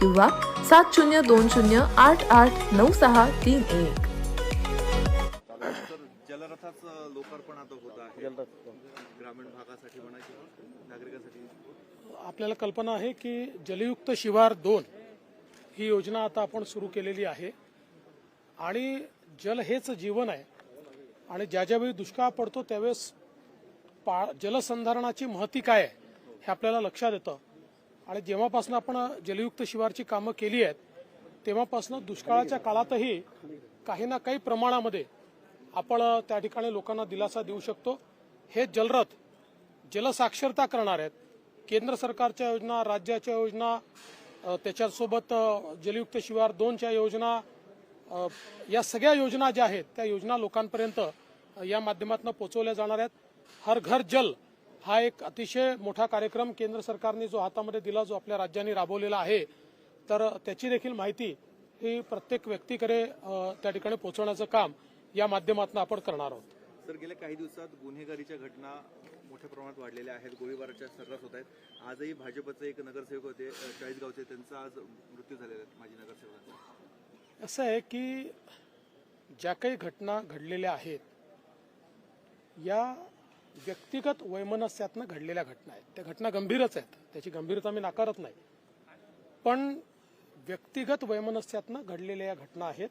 किंवा सात शून्य दोन शून्य आठ आठ नऊ सहा तीन एक. तर जलरथाचं लोकार्पण आता होत आहे. ग्रामीण भागासाठी म्हणा किंवा नागरिकांसाठी. आपल्याला कल्पना आहे की जलयुक्त शिवार दोन ही योजना आता आपण सुरू केलेली आहे. आणि जल हेच जीवन आहे. आणि ज्या ज्यावेळी दुष्काळ पडतो त्यावेळेस पा जलसंधारणाची महती काय आहे हे आपल्याला लक्षात येतं. आणि जेव्हापासून आपण जलयुक्त शिवारची कामं केली आहेत तेव्हापासून दुष्काळाच्या काळातही काही ना काही प्रमाणामध्ये आपण त्या ठिकाणी लोकांना दिलासा देऊ शकतो. हे जलरथ जलसाक्षरता करणार आहेत. केंद्र सरकारच्या योजना राज्याच्या योजना त्याच्यासोबत जलयुक्त शिवार दोनच्या योजना या सगळ्या योजना ज्या आहेत त्या योजना लोकांपर्यंत या माध्यमातून पोहोचवल्या जाणार आहेत. हर घर जल हा एक अतिशय मोठा कार्यक्रम केंद्र सरकारने जो हातामध्ये दिला जो आपल्या राज्यांनी राबवलेला आहे तर त्याची देखील माहिती ही प्रत्येक व्यक्तीकडे त्या ठिकाणी पोहोचवण्याचं काम या माध्यमातून आपण करणार आहोत. तर गेल्या काही दिवसात गुन्हेगारीच्या घटना मोठ्या प्रमाणात वाढलेल्या आहेत गोळीबाराच्या सर्रास होत आहेत. आजही भाजपचे एक नगरसेवक होते चाळीसगावचे त्यांचा आज मृत्यू झालेला आहे माजी नगरसेवकांचा. असं आहे की ज्या काही घटना घडलेल्या आहेत या व्यक्तिगत वैमनस्यातनं घडलेल्या घटना आहेत. त्या घटना गंभीरच आहेत. त्याची गंभीरता मी नाकारत नाही. पण व्यक्तिगत वैमनस्यातनं घडलेल्या या घटना आहेत.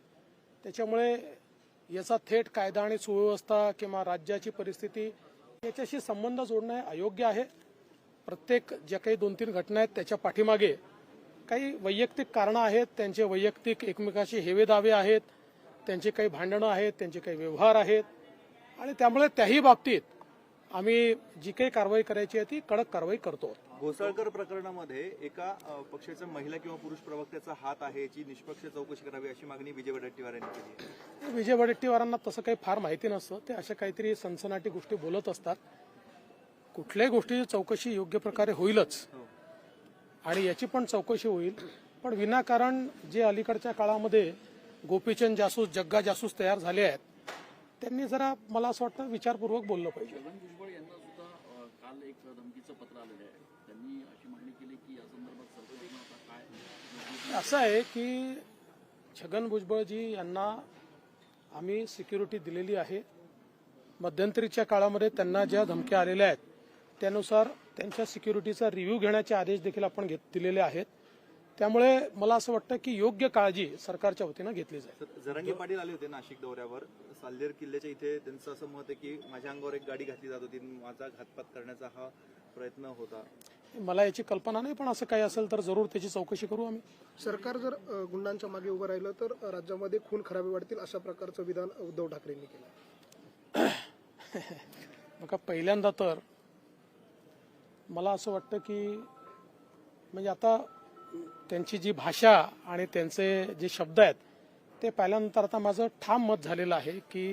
त्याच्यामुळे याचा थेट कायदा आणि सुव्यवस्था किंवा राज्याची परिस्थिती याच्याशी संबंध जोडणं हे अयोग्य आहे. प्रत्येक ज्या काही दोन तीन घटना आहेत त्याच्या पाठीमागे काही वैयक्तिक कारणं आहेत. त्यांचे वैयक्तिक एकमेकाशी हेवेदावे आहेत. त्यांची काही भांडणं आहेत. त्यांचे काही व्यवहार आहेत. आणि त्यामुळे त्याही बाबतीत आम्ही जी काही कारवाई करायची आहे ती कडक कारवाई करतो. घोसाळकर प्रकरणामध्ये एका अ, पक्षाच्या महिला किंवा पुरुष प्रवक्त्याचा हात आहे याची निष्पक्ष चौकशी करावी अशी मागणी विजय वडेट्टीवार यांनी केली आहे. विजय वडेट्टीवारांना तसं काही फार माहिती नसतं. ते अशा काहीतरी सनसनाटी गोष्टी बोलत असतात. कुठल्याही गोष्टीची चौकशी योग्य प्रकारे होईलच. आणि याची पण चौकशी होईल. पण विनाकारण जे अलीकडच्या काळामध्ये गोपीचंद जासूस जग्गा जासूस तयार झाले आहेत त्यांनी जरा मला असं वाटतं विचारपूर्वक बोललं पाहिजे छगन भुजबळ यांना सुद्धा अ, काल पत्र आलेलं आहे. त्यांनी अशी मागणी केली की या संदर्भात सरकारनं आता काय असं आहे की छगन भुजबळजी यांना आम्ही सिक्युरिटी दिलेली आहे. मध्यंतरीच्या काळामध्ये त्यांना ज्या धमक्या आलेल्या आहेत त्यानुसार त्यांच्या सिक्युरिटीचा रिव्ह्यू घेण्याचे आदेश देखील आपण घेत दिलेले आहेत. त्यामुळे मला असं वाटतं की योग्य काळजी सरकारच्या वतीनं घेतली जाईल. जरांगे पाटील आले होते नाशिक दौऱ्यावर. साल्हेर किल्ल्याच्या इथे त्यांचं असं मत आहे की माझ्या अंगावर एक गाडी घातली जात होती. माझा घातपात करण्याचा हा प्रयत्न होता. मला याची कल्पना नाही पण असं काही असेल तर जरूर त्याची चौकशी करू आम्ही. सरकार जर गुंडांच्या मागे उभं राहिलं तर राज्यामध्ये खून खराबी वाढतील अशा प्रकारचं विधान उद्धव ठाकरेंनी केलं. बघा पहिल्यांदा तर मला असं वाटतं की म्हणजे आता त्यांची जी भाषा आणि त्यांचे जे शब्द आहेत ते पाहिल्यानंतर आता माझं ठाम मत झालेलं आहे की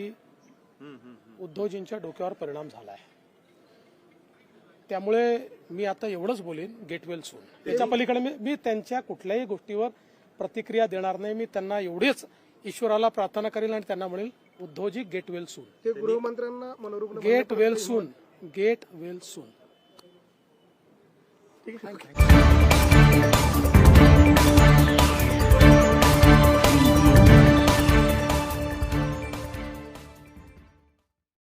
उद्धवजींच्या डोक्यावर परिणाम झाला आहे. त्यामुळे मी आता एवढंच बोलेन गेट वेल सून त्याच्या पलीकडे मी त्यांच्या कुठल्याही गोष्टीवर प्रतिक्रिया देणार नाही. मी त्यांना एवढीच ईश्वराला प्रार्थना करेल आणि त्यांना म्हणेल उद्धवजी गेट वेल सून ते गृहमंत्र्यांना मनोरुग्ण get well soon get well soon thank you